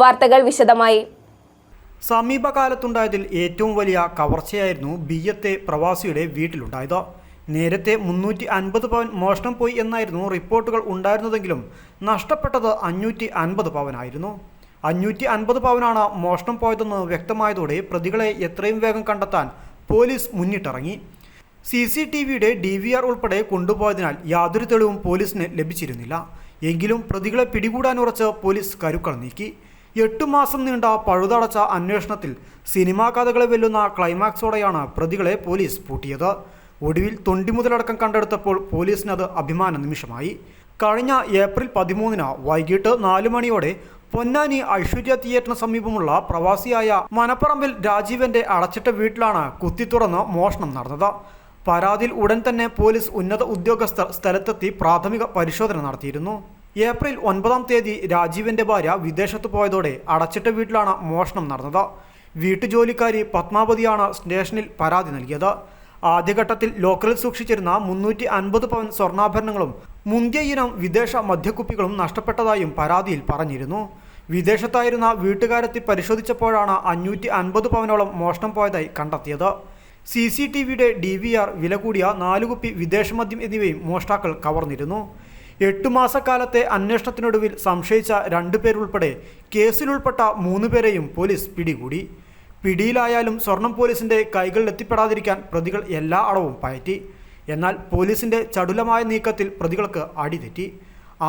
വാർത്തകൾ വിശദമായി. സമീപകാലത്തുണ്ടായതിൽ ഏറ്റവും വലിയ കവർച്ചയായിരുന്നു ബിയ്യത്തെ പ്രവാസിയുടെ വീട്ടിലുണ്ടായത്. നേരത്തെ മുന്നൂറ്റി അൻപത് പവൻ മോഷണം പോയി എന്നായിരുന്നു റിപ്പോർട്ടുകൾ ഉണ്ടായിരുന്നതെങ്കിലും നഷ്ടപ്പെട്ടത് അഞ്ഞൂറ്റി അൻപത് പവനായിരുന്നു. അഞ്ഞൂറ്റി അൻപത് പവനാണ് മോഷണം പോയതെന്ന് വ്യക്തമായതോടെ പ്രതികളെ എത്രയും വേഗം കണ്ടെത്താൻ പോലീസ് മുന്നിട്ടിറങ്ങി. സി സി ടി വിയുടെ ഡി വി ആർ ഉൾപ്പെടെ കൊണ്ടുപോയതിനാൽ യാതൊരു തെളിവും പോലീസിന് ലഭിച്ചിരുന്നില്ല. എങ്കിലും പ്രതികളെ പിടികൂടാനുറച്ച് പോലീസ് കരുക്കൾ നീക്കി. എട്ടു മാസം നീണ്ട പഴുതടച്ച അന്വേഷണത്തിൽ സിനിമാ കഥകളെ വെല്ലുന്ന ക്ലൈമാക്സോടെയാണ് പ്രതികളെ പോലീസ് പൂട്ടിയത്. ഒടുവിൽ തൊണ്ടി മുതലടക്കം കണ്ടെടുത്തപ്പോൾ പോലീസിനത് അഭിമാന നിമിഷമായി. കഴിഞ്ഞ ഏപ്രിൽ പതിമൂന്നിന് വൈകിട്ട് നാലു മണിയോടെ പൊന്നാനി ഐശ്വര്യ തിയേറ്ററിന് സമീപമുള്ള പ്രവാസിയായ മനപ്പറമ്പിൽ രാജീവന്റെ അടച്ചിട്ട വീട്ടിലാണ് കുത്തി തുറന്ന് മോഷണം നടന്നത്. പരാതിയിൽ ഉടൻ തന്നെ പോലീസ് ഉന്നത ഉദ്യോഗസ്ഥർ സ്ഥലത്തെത്തി പ്രാഥമിക പരിശോധന നടത്തിയിരുന്നു. ഏപ്രിൽ ഒൻപതാം തീയതി രാജീവിന്റെ ഭാര്യ വിദേശത്ത് പോയതോടെ അടച്ചിട്ട വീട്ടിലാണ് മോഷണം നടന്നത്. വീട്ടുജോലിക്കാരി പത്മാവതിയാണ് സ്റ്റേഷനിൽ പരാതി നൽകിയത്. ആദ്യഘട്ടത്തിൽ ലോക്കറിൽ സൂക്ഷിച്ചിരുന്ന മുന്നൂറ്റി അൻപത് പവൻ സ്വർണാഭരണങ്ങളും മുന്തിയ ഇനം വിദേശ മദ്യക്കുപ്പികളും നഷ്ടപ്പെട്ടതായും പരാതിയിൽ പറഞ്ഞിരുന്നു. വിദേശത്തായിരുന്ന വീട്ടുകാരെത്തി പരിശോധിച്ചപ്പോഴാണ് അഞ്ഞൂറ്റി അൻപത് പവനോളം മോഷണം പോയതായി കണ്ടെത്തിയത്. സി സി ടി വിയുടെ ഡി വി ആർ വില കൂടിയ നാലുകുപ്പി വിദേശമദ്യം എന്നിവയും മോഷ്ടാക്കൾ കവർന്നിരുന്നു. എട്ടു മാസക്കാലത്തെ അന്വേഷണത്തിനൊടുവിൽ സംശയിച്ച രണ്ടുപേരുൾപ്പെടെ കേസിലുൾപ്പെട്ട മൂന്നുപേരെയും പോലീസ് പിടികൂടി. പിടിയിലായാലും സ്വർണം പോലീസിന്റെ കൈകളിലെത്തിപ്പെടാതിരിക്കാൻ പ്രതികൾ എല്ലാ അളവും പയറ്റി. എന്നാൽ പോലീസിന്റെ ചടുലമായ നീക്കത്തിൽ പ്രതികൾക്ക് അടിതെറ്റി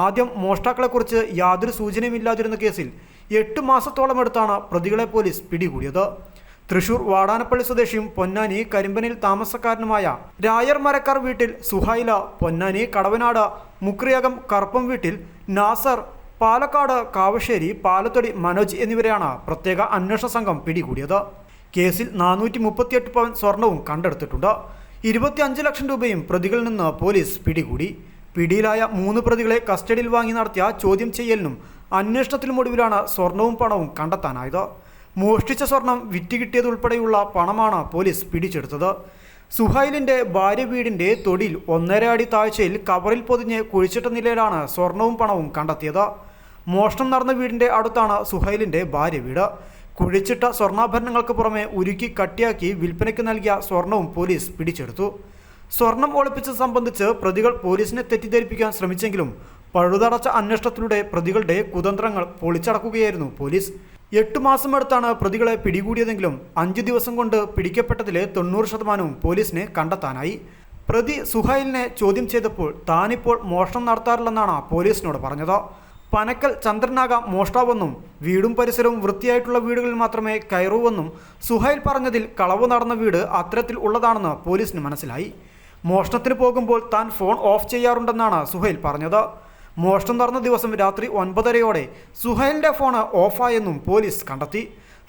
ആദ്യം മോഷ്ടാക്കളെക്കുറിച്ച് യാതൊരു സൂചനയുമില്ലാതിരുന്ന കേസിൽ എട്ട് മാസത്തോളം എടുത്താണ് പ്രതികളെ പോലീസ് പിടികൂടിയത്. തൃശൂർ വാടാനപ്പള്ളി സ്വദേശിയും പൊന്നാനി കരിമ്പനിൽ താമസക്കാരനുമായ രായർ മരക്കാർ വീട്ടിൽ സുഹൈല പൊന്നാനി കടവനാട് മുക്രിയകം കറുപ്പം വീട്ടിൽ നാസർ പാലക്കാട് കാവശ്ശേരി പാലത്തൊടി മനോജ് എന്നിവരെയാണ് പ്രത്യേക അന്വേഷണ സംഘം പിടികൂടിയത്. കേസിൽ നാനൂറ്റി മുപ്പത്തിയെട്ട് പവൻ സ്വർണവും കണ്ടെടുത്തിട്ടുണ്ട്. ഇരുപത്തിയഞ്ച് ലക്ഷം രൂപയും പ്രതികളിൽ നിന്ന് പോലീസ് പിടികൂടി. പിടിയിലായ മൂന്ന് പ്രതികളെ കസ്റ്റഡിയിൽ വാങ്ങി നടത്തിയ ചോദ്യം ചെയ്യലിനും അന്വേഷണത്തിനും ഒടുവിലാണ് സ്വർണവും പണവും കണ്ടെത്താനായത്. മോഷ്ടിച്ച സ്വർണം വിറ്റുകിട്ടിയതുൾപ്പെടെയുള്ള പണമാണ് പോലീസ് പിടിച്ചെടുത്തത്. സുഹൈലിന്റെ ഭാര്യ വീടിന്റെ തൊടിയിൽ ഒന്നര അടി താഴ്ചയിൽ കവറിൽ പൊതിഞ്ഞ് കുഴിച്ചിട്ട നിലയിലാണ് സ്വർണവും പണവും കണ്ടെത്തിയത്. മോഷണം നടന്ന വീടിന്റെ അടുത്താണ് സുഹൈലിന്റെ ഭാര്യ വീട്. കുഴിച്ചിട്ട സ്വർണാഭരണങ്ങൾക്ക് പുറമെ ഉരുക്കി കട്ടിയാക്കി വിൽപ്പനയ്ക്ക് നൽകിയ സ്വർണവും പോലീസ് പിടിച്ചെടുത്തു. സ്വർണം ഒളിപ്പിച്ചത് സംബന്ധിച്ച് പ്രതികൾ പോലീസിനെ തെറ്റിദ്ധരിപ്പിക്കാൻ ശ്രമിച്ചെങ്കിലും പഴുതടച്ച അന്വേഷണത്തിലൂടെ പ്രതികളുടെ കുതന്ത്രങ്ങൾ പൊളിച്ചടക്കുകയായിരുന്നു പോലീസ്. എട്ടു മാസമെടുത്താണ് പ്രതികളെ പിടികൂടിയതെങ്കിലും അഞ്ച് ദിവസം കൊണ്ട് പിടിക്കപ്പെട്ടതിലെ തൊണ്ണൂറ് ശതമാനവും പോലീസിനെ കണ്ടെത്താനായി. പ്രതി സുഹൈലിനെ ചോദ്യം ചെയ്തപ്പോൾ താനിപ്പോൾ മോഷണം നടത്താറില്ലെന്നാണ് പോലീസിനോട് പറഞ്ഞത്. പനക്കൽ ചന്ദ്രനാകാം മോഷ്ടാവെന്നും വീടും പരിസരവും വൃത്തിയായിട്ടുള്ള വീടുകളിൽ മാത്രമേ കയറൂവെന്നും സുഹൈൽ പറഞ്ഞതിൽ കളവ് നടന്ന വീട് അത്തരത്തിൽ ഉള്ളതാണെന്ന് പോലീസിന് മനസ്സിലായി. മോഷണത്തിന് പോകുമ്പോൾ താൻ ഫോൺ ഓഫ് ചെയ്യാറുണ്ടെന്നാണ് സുഹൈൽ പറഞ്ഞത്. മോഷണം നടന്ന ദിവസം രാത്രി ഒൻപതരയോടെ സുഹൈലിന്റെ ഫോണ് ഓഫായെന്നും പോലീസ് കണ്ടെത്തി.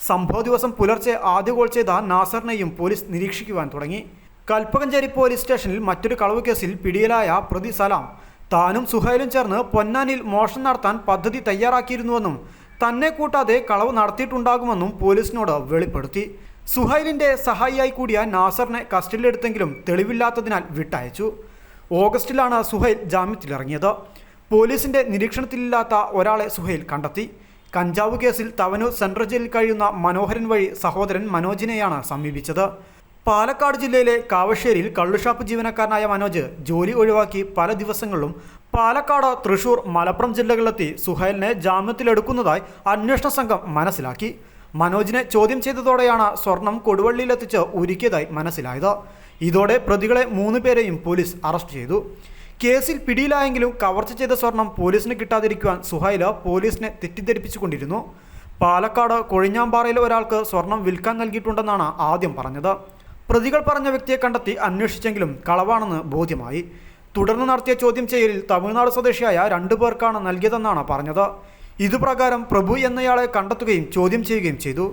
സംഭവ ദിവസം പുലർച്ചെ ആദ്യ കോൾ ചെയ്ത നാസറിനെയും പോലീസ് നിരീക്ഷിക്കുവാൻ തുടങ്ങി. കൽപ്പകഞ്ചേരി പോലീസ് സ്റ്റേഷനിൽ മറ്റൊരു കളവ് കേസിൽ പിടിയിലായ പ്രതി സലാം താനും സുഹൈലും ചേർന്ന് പൊന്നാനിൽ മോഷണം നടത്താൻ പദ്ധതി തയ്യാറാക്കിയിരുന്നുവെന്നും തന്നെ കൂട്ടാതെ കളവ് നടത്തിയിട്ടുണ്ടാകുമെന്നും പോലീസിനോട് വെളിപ്പെടുത്തി. സുഹൈലിന്റെ സഹായിയായി കൂടിയ നാസറിനെ കസ്റ്റഡിയിലെടുത്തെങ്കിലും തെളിവില്ലാത്തതിനാൽ വിട്ടയച്ചു. ഓഗസ്റ്റിലാണ് സുഹൈൽ ജാമ്യത്തിലിറങ്ങിയത്. പോലീസിന്റെ നിരീക്ഷണത്തിലില്ലാത്ത ഒരാളെ സുഹൈൽ കണ്ടെത്തി. കഞ്ചാവ് കേസിൽ തവനൂർ സെൻട്രൽ ജയിലിൽ കഴിയുന്ന മനോഹരൻ വഴി സഹോദരൻ മനോജിനെയാണ് സമീപിച്ചത്. പാലക്കാട് ജില്ലയിലെ കാവശ്ശേരിയിൽ കള്ളുഷാപ്പ് ജീവനക്കാരനായ മനോജ് ജോലി ഒഴിവാക്കി പല ദിവസങ്ങളിലും പാലക്കാട് തൃശൂർ മലപ്പുറം ജില്ലകളിലെത്തി സുഹൈലിനെ ജാമ്യത്തിലെടുക്കുന്നതായി അന്വേഷണ സംഘം മനസ്സിലാക്കി. മനോജിനെ ചോദ്യം ചെയ്തതോടെയാണ് സ്വർണം കൊടുവള്ളിയിലെത്തിച്ച് ഒരുക്കിയതായി മനസ്സിലായത്. ഇതോടെ പ്രതികളെ മൂന്ന് പേരെയും പോലീസ് അറസ്റ്റ് ചെയ്തു. കേസിൽ പിടിയിലായെങ്കിലും കവർച്ച ചെയ്ത സ്വർണം പോലീസിന് കിട്ടാതിരിക്കുവാൻ സുഹൈല പോലീസിനെ തെറ്റിദ്ധരിപ്പിച്ചുകൊണ്ടിരുന്നു. പാലക്കാട് കൊഴിഞ്ഞാമ്പാറയിലെ ഒരാൾക്ക് സ്വർണം വിൽക്കാൻ നൽകിയിട്ടുണ്ടെന്നാണ് ആദ്യം പറഞ്ഞത്. പ്രതികൾ പറഞ്ഞ വ്യക്തിയെ കണ്ടെത്തി അന്വേഷിച്ചെങ്കിലും കളവാണെന്ന് ബോധ്യമായി. തുടർന്ന് നടത്തിയ ചോദ്യം ചെയ്യലിൽ തമിഴ്നാട് സ്വദേശിയായ രണ്ടു പേർക്കാണ് നൽകിയതെന്നാണ് പറഞ്ഞത്. ഇതുപ്രകാരം പ്രഭു എന്നയാളെ കണ്ടെത്തുകയും ചോദ്യം ചെയ്യുകയും ചെയ്തു.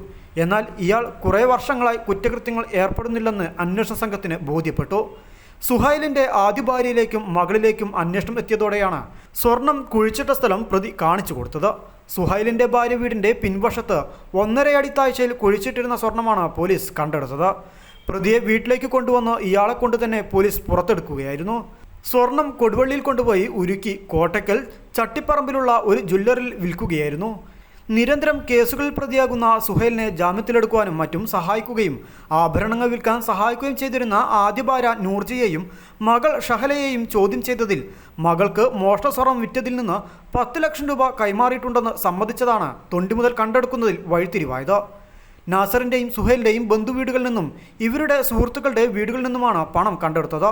എന്നാൽ ഇയാൾ കുറേ വർഷങ്ങളായി കുറ്റകൃത്യങ്ങൾ ഏർപ്പെടുന്നില്ലെന്ന് അന്വേഷണ സംഘത്തിന് ബോധ്യപ്പെട്ടു. സുഹൈലിന്റെ ആദ്യ ഭാര്യയിലേക്കും മകളിലേക്കും അന്വേഷണം എത്തിയതോടെയാണ് സ്വർണം കുഴിച്ചിട്ട സ്ഥലം പ്രതി കാണിച്ചു കൊടുത്തത്. സുഹൈലിന്റെ ഭാര്യ വീടിന്റെ പിൻവശത്ത് ഒന്നരയടി താഴ്ചയിൽ കുഴിച്ചിട്ടിരുന്ന സ്വർണമാണ് പോലീസ് കണ്ടെടുത്തത്. പ്രതിയെ വീട്ടിലേക്ക് കൊണ്ടുവന്ന് ഇയാളെ കൊണ്ട് തന്നെ പോലീസ് പുറത്തെടുക്കുകയായിരുന്നു. സ്വർണം കൊടുവള്ളിയിൽ കൊണ്ടുപോയി ഉരുക്കി കോട്ടയ്ക്കൽ ചട്ടിപ്പറമ്പിലുള്ള ഒരു ജ്വല്ലറിൽ വിൽക്കുകയായിരുന്നു. നിരന്തരം കേസുകളിൽ പ്രതിയാകുന്ന സുഹേലിനെ ജാമ്യത്തിലെടുക്കുവാനും മറ്റും സഹായിക്കുകയും ആഭരണങ്ങൾ വിൽക്കാൻ സഹായിക്കുകയും ചെയ്തിരുന്ന ആദ്യ ഭാര്യ നൂർജിയെയും മകൾ ഷഹലയെയും ചോദ്യം ചെയ്തതിൽ മകൾക്ക് മോഷ്ടസ്വർണം വിറ്റതിൽ നിന്ന് പത്ത് ലക്ഷം രൂപ കൈമാറിയിട്ടുണ്ടെന്ന് സമ്മതിച്ചതാണ് തൊണ്ടി മുതൽ കണ്ടെടുക്കുന്നതിൽ വഴിത്തിരിവായത്. നാസറിന്റെയും സുഹേലിന്റെയും ബന്ധുവീടുകളിൽ നിന്നും ഇവരുടെ സുഹൃത്തുക്കളുടെ വീടുകളിൽ നിന്നുമാണ് പണം കണ്ടെടുത്തത്.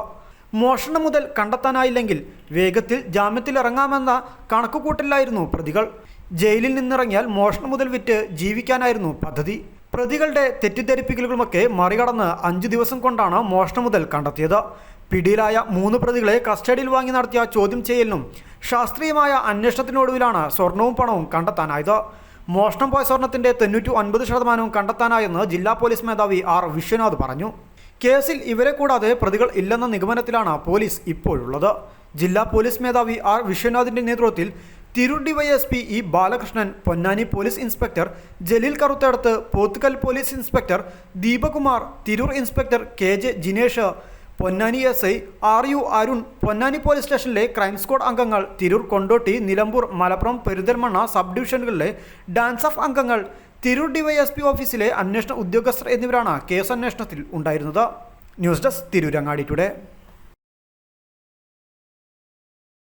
മോഷണം മുതൽ കണ്ടെത്താനായില്ലെങ്കിൽ വേഗത്തിൽ ജാമ്യത്തിലിറങ്ങാമെന്ന കണക്കുകൂട്ടലായിരുന്നു പ്രതികൾ. ജയിലിൽ നിന്നിറങ്ങിയാൽ മോഷണം മുതൽ വിറ്റ് ജീവിക്കാനായിരുന്നു പദ്ധതി. പ്രതികളുടെ തെറ്റിദ്ധരിപ്പിക്കലുകളുമൊക്കെ മറികടന്ന് അഞ്ചു ദിവസം കൊണ്ടാണ് മോഷണം മുതൽ കണ്ടെത്തിയത്. പിടിയിലായ മൂന്ന് പ്രതികളെ കസ്റ്റഡിയിൽ വാങ്ങി നടത്തിയ ചോദ്യം ചെയ്യലിനും ശാസ്ത്രീയമായ അന്വേഷണത്തിനൊടുവിലാണ് സ്വർണവും പണവും കണ്ടെത്താനായത്. മോഷണം പോയ സ്വർണത്തിന്റെ തൊണ്ണൂറ്റി ഒൻപത് ശതമാനവും കണ്ടെത്താനായെന്ന് ജില്ലാ പോലീസ് മേധാവി ആർ വിശ്വനാഥ് പറഞ്ഞു. കേസിൽ ഇവരെ കൂടാതെ പ്രതികൾ ഇല്ലെന്ന നിഗമനത്തിലാണ് പോലീസ് ഇപ്പോഴുള്ളത്. ജില്ലാ പോലീസ് മേധാവി ആർ വിശ്വനാഥിന്റെ നേതൃത്വത്തിൽ Tirur DYSP E Balakrishnan Ponnani police inspector Jaleel Karuthadath Pothukal police inspector Deepakumar Tirur inspector K J Jinesh Ponnani S I R U Arun Ponnani police സ്റ്റേഷനിലെ ക്രൈം സ്ക്വാഡ് അംഗങ്ങൾ Tirur Kondotty Nilambur Malappuram Perinthalmanna sub ഡിവിഷനുകളിലെ DANSAF അംഗങ്ങൾ Tirur DYSP ഓഫീസിലെ അന്വേഷണ ഉദ്യോഗസ്ഥർ എന്നിവരാണ് കേസ് അന്വേഷണത്തിൽ ഉണ്ടായിരുന്നത്. News desk Tirurangadi today.